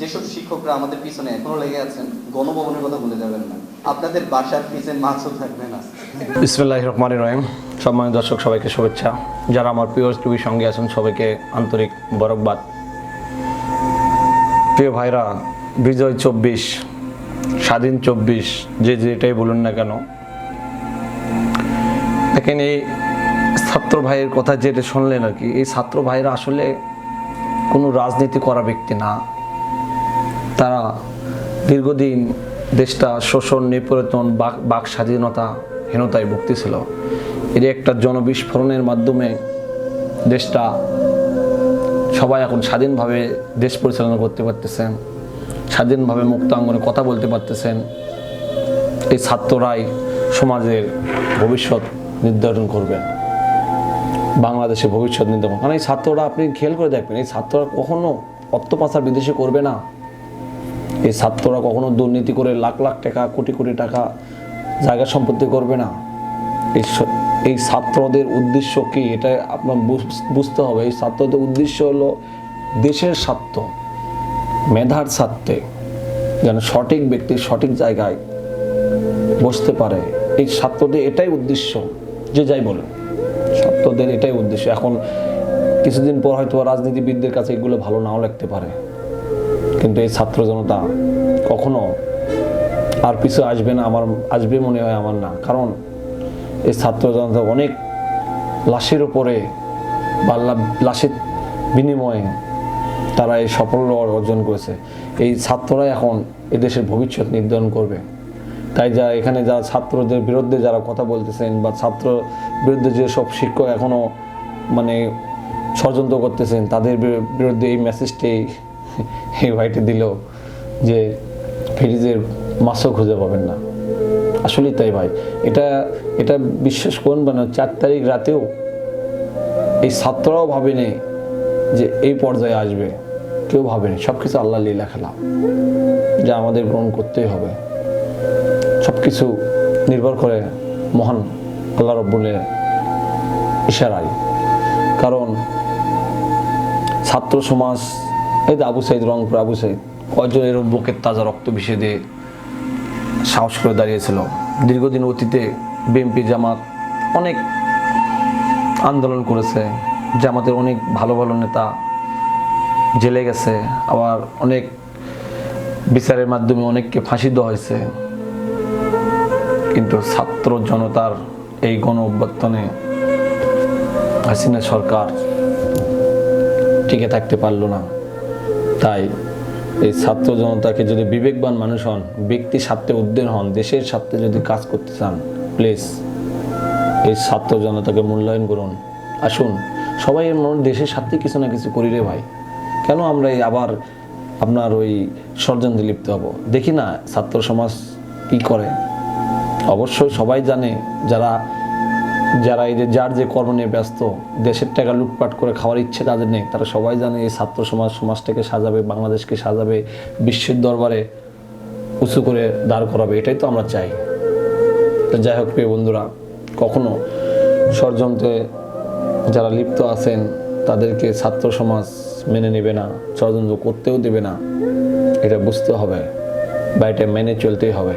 যেসব শিক্ষকরা আমাদের পিছনে এখনও লেগে আছেন, গণভবনের কথা ভুলে যাবেন না। আপনাদের বাসার পিছনে মাছও থাকবে না। বিসমুল্লাহ রহমান রহিম। সম্মানিত দর্শক, সবাইকে শুভেচ্ছা। যারা আমার প্রিয় টিভির সঙ্গে আছেন, সবাইকে আন্তরিক বরকবাদ। প্রিয় ভাইরা, বিজয় চব্বিশ, স্বাধীন চব্বিশ, যে যেটাই বলুন না কেন, দেখেন এই ছাত্র ভাইয়ের কথা যেটা শুনলেন আর কি, এই ছাত্র ভাইরা আসলে কোনো রাজনীতি করা ব্যক্তি না। তারা দীর্ঘদিন দেশটা শোষণ, নিপীড়ন, বাক স্বাধীনতা, হীনতায় ভুগতেছিল। এর একটা জনবিস্ফোরণের মাধ্যমে দেশটা সবাই এখন স্বাধীনভাবে দেশ পরিচালনা করতে পারতেছেন, স্বাধীনভাবে মুক্তাঙ্গনে কথা বলতে পারতেছেন। এই ছাত্ররাই সমাজের ভবিষ্যৎ নির্ধারণ করবেন, বাংলাদেশের ভবিষ্যৎ নির্ধারণ। কারণ এই ছাত্ররা আপনি খেয়াল করে দেখবেন, এই ছাত্ররা কখনো অর্থ পাচার বিদেশে করবে না। এই ছাত্ররা কখনো দুর্নীতি করে লাখ লাখ টাকা, কোটি কোটি টাকা জায়গা সম্পত্তি করবে না। এই ছাত্রদের উদ্দেশ্য কি? এটা আপনার বুঝ- বুঝতে হবে। এই ছাত্রদের উদ্দেশ্য হলো দেশের স্বার্থ, মেধার স্বার্থে যেন সঠিক ব্যক্তি সঠিক জায়গায় বসতে পারে। এই ছাত্রদের এটাই উদ্দেশ্য। যে যাই বলে ছাত্রদের এটাই উদ্দেশ্য। এখন কিছুদিন পর হয়তো রাজনীতিবিদদের কাছে এগুলো ভালো নাও লাগতে পারে। কিন্তু এই ছাত্র জনতা কখনো আর পিছু আসবে না, আমার, আসবে মনে হয় আমার না। কারণ এই ছাত্র জনতা অনেক লাশের উপরে বা লাশের বিনিময়ে তারা এই সাফল্য অর্জন করেছে। এই ছাত্ররাই এখন এদেশের ভবিষ্যৎ নির্ধারণ করবে। তাই যা এখানে যারা ছাত্রদের বিরুদ্ধে যারা কথা বলতেছেন বা ছাত্র বিরুদ্ধে যে সব শিক্ষক এখনও মানে ষড়যন্ত্র করতেছেন, তাদের বিরুদ্ধে এই মেসেজটি এই ভাইটি দিল যে ফ্রিজের মাছও খুঁজে পাবেন না। আসলেই তাই ভাই। এটা এটা বিশ্বাস করুন মানে চার তারিখ রাতেও এই ছাত্ররাও ভাবেনি যে এই পর্যায়ে আসবে। কেউ ভাবেনি। সব কিছু আল্লাহ লীলা খেলা যা আমাদের গ্রহণ করতেই হবে। সব কিছু নির্ভর করে মহান আল্লাহ রব্বুলের ইশারায়। কারণ ছাত্র সমাজ এই যে আবু সাইদ, রংপুর আবু সাইদ কয়জন এরকম বুকের তাজা রক্ত বিষে দিয়ে সাহস করে দাঁড়িয়েছিল? দীর্ঘদিন অতীতে বিএনপি জামাত অনেক আন্দোলন করেছে, জামাতের অনেক ভালো ভালো নেতা জেলে গেছে, আবার অনেক বিচারের মাধ্যমে অনেককে ফাঁসি দেওয়া হয়েছে। কিন্তু ছাত্র জনতার এই গণ অভ্যর্থনে হাসিনা সরকার টিকে থাকতে পারল না। তাই এই ছাত্র জনতাকে যদি বিবেকবান মানুষ হন, ব্যক্তি স্বার্থে উদ্বেগ হন, দেশের স্বার্থে যদি কাজ করতে চান প্লিজ এই ছাত্র জনতাকে মূল্যায়ন করুন। আসুন, সবাই মনে, দেশের স্বার্থে কিছু না কিছু করি রে ভাই। কেন আমরা এই আবার আপনার ওই ষড়যন্ত্রে লিপ্ত হব? দেখি না ছাত্র সমাজ কি করে। অবশ্যই সবাই জানে, যারা যারা এই যে যার যে কর্ম নিয়ে ব্যস্ত, দেশের টাকা লুটপাট করে খাওয়ার ইচ্ছে তাদের নেই। তারা সবাই জানে এই ছাত্র সমাজ, সমাজটাকে সাজাবে, বাংলাদেশকে সাজাবে, বিশ্বের দরবারে উঁচু করে দাঁড় করাবে, এটাই তো আমরা চাই। তো যাই হোক, প্রিয় বন্ধুরা, কখনো ষড়যন্ত্রে যারা লিপ্ত আছেন, তাদেরকে ছাত্র সমাজ মেনে নেবে না, ষড়যন্ত্র করতেও দেবে না। এটা বুঝতে হবে, বা এটা মেনে চলতেই হবে।